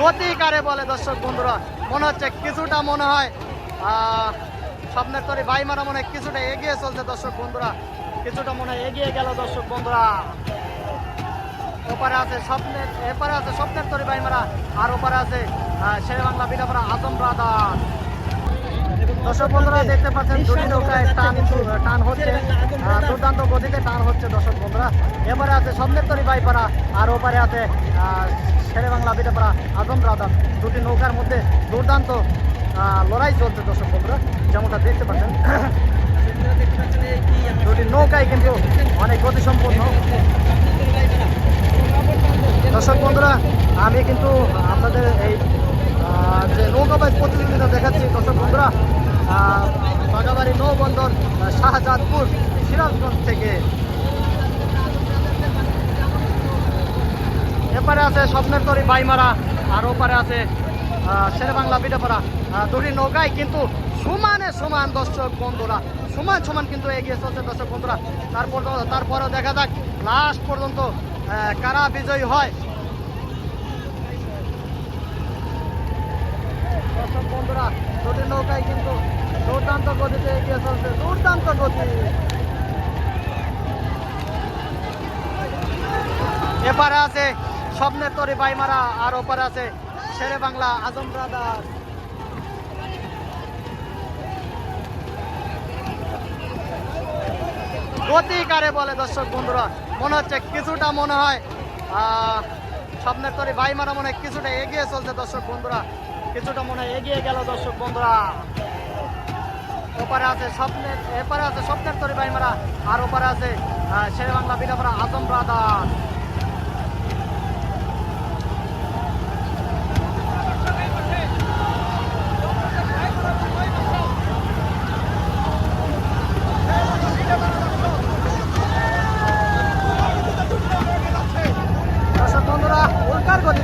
গতি কারে বলে দর্শক বন্ধুরা। মনে হচ্ছে কিছুটা মনে হয় স্বপ্নের তরি বাই মারা মনে কিছুটা এগিয়ে চলছে দর্শক বন্ধুরা। কিছুটা মনে এগিয়ে গেল দর্শক বন্ধুরা। ওপারে আছে স্বপ্নের, এপারে আছে স্বপ্নের তরি বাই মারা, আর ওপারে আছে শেরে বাংলা বিটাপাড়া আজম ব্রাদার দর্শক বন্ধুরা, দেখতে পাচ্ছেন দুটি নৌকায় টান টান হচ্ছে দুর্দান্ত গতিতে টান হচ্ছে দর্শক বন্ধুরা। এবারে আছে স্বপ্নের তরি বাইপাড়া আর ওপারে আছে বাংলা বিটাপাড়া আজম ব্রাদার দুটি নৌকার মধ্যে দুর্দান্ত লড়াই চলছে দর্শক বন্ধুরা। যেমনটা দেখতে পাচ্ছেন, দুটি নৌকায় কিন্তু অনেক গতিসম্পন্ন। দর্শক বন্ধুরা, আমি কিন্তু আপনাদের এই যে নৌকাবাজ প্রতিযোগিতা দেখাচ্ছি, দর্শক বন্ধুরা বাগাবাড়ি নৌবন্দর শাহজাদপুর, সিরাজগঞ্জ থেকে। এপারে আছে স্বপ্নের তরি বাইমারা, আর ওপারে আছে শেরে বাংলা বিটাপাড়া দুটি নৌকায় কিন্তু সমানে সমান দর্শক বন্ধুরা, সমান সমান কিন্তু এগিয়ে চলছে দর্শক বন্ধুরা। তারপর তারপরেও দেখা যাক লাস্ট পর্যন্ত কারা বিজয়ী হয়। দর্শক বন্ধুরা, দুটি নৌকায় কিন্তু দুর্দান্ত গতিতে এগিয়ে চলছে, দুর্দান্ত গতি। এপারে আছে স্বপ্নের তরি বাইমারা আর ওপারে আছে শেরে বাংলা আজম ব্রাদার। গতি কারে বলে দর্শক বন্ধুরা, মনে হচ্ছে কিছুটা মনে হয় স্বপ্নের তরি বাইমারা মনে কিছুটা এগিয়ে চলছে দর্শক বন্ধুরা, কিছুটা মনে এগিয়ে গেল দর্শক বন্ধুরা। ওপারে আছে স্বপ্নের, এপারে আছে স্বপ্নের তরি বাইমারা আর ওপারে আছে শেরে বাংলা বিটাপাড়া আজম ব্রাদার দর্শক বন্ধুরা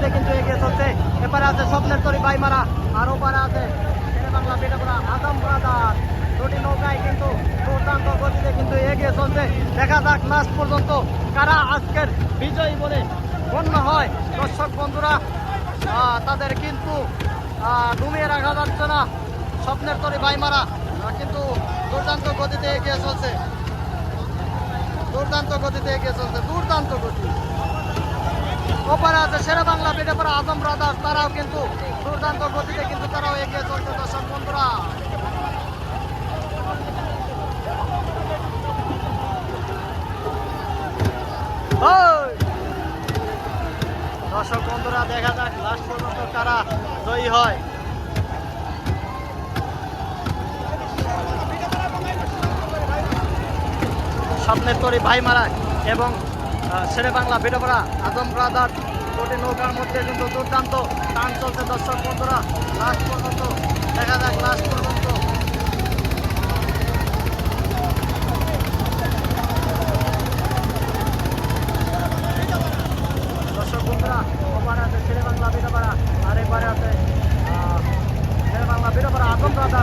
উল্কার কিন্তু এগিয়ে চলছে। এপারে আছে স্বপ্নের তরি বাইমারা আর ওপারে আছে বাংলা বেটাপড়া আদম ব্রাদার। দুটি নৌকায় কিন্তু দুর্দান্ত গতিতে কিন্তু এগিয়ে চলছে। দেখা যাক লাস্ট পর্যন্ত কারা আজকের বিজয়ী বলে গণ্য হয়। দর্শক বন্ধুরা তাদের কিন্তু দমিয়ে রাখা যাচ্ছে না স্বপ্নের তরি বাইমারা কিন্তু দুর্দান্ত গতিতে এগিয়ে চলছে। দুর্দান্ত গতিতে এগিয়ে চলছে, দুর্দান্ত গতি। ওপারে আছে, সেরা বাংলা বেডেপাড়া আজম ব্রাদার্স তারাও কিন্তু দুর্দান্ত গতিতে কিন্তু তারাও এগিয়ে চলছে দর্শক বন্ধুরা! দর্শক বন্ধুরা, দেখা যাক লাস্ট পর্যন্ত কারা জয়ী হয় স্বপ্নের তরি ভাই মারা এবং শেরে বাংলা বেডোপাড়া আজম ব্রাদার দুটি নৌকার মধ্যে কিন্তু দুর্দান্ত টান চলছে দর্শক বন্ধুরা। লাস্ট পর্যন্ত দেখা যাক লাস্ট পর্যন্ত। দর্শক বন্ধুরা ওপারে আছে শেরে বাংলা আর এপারে আছে আহ, বাংলা বেডোপাড়া আজম ব্রাদার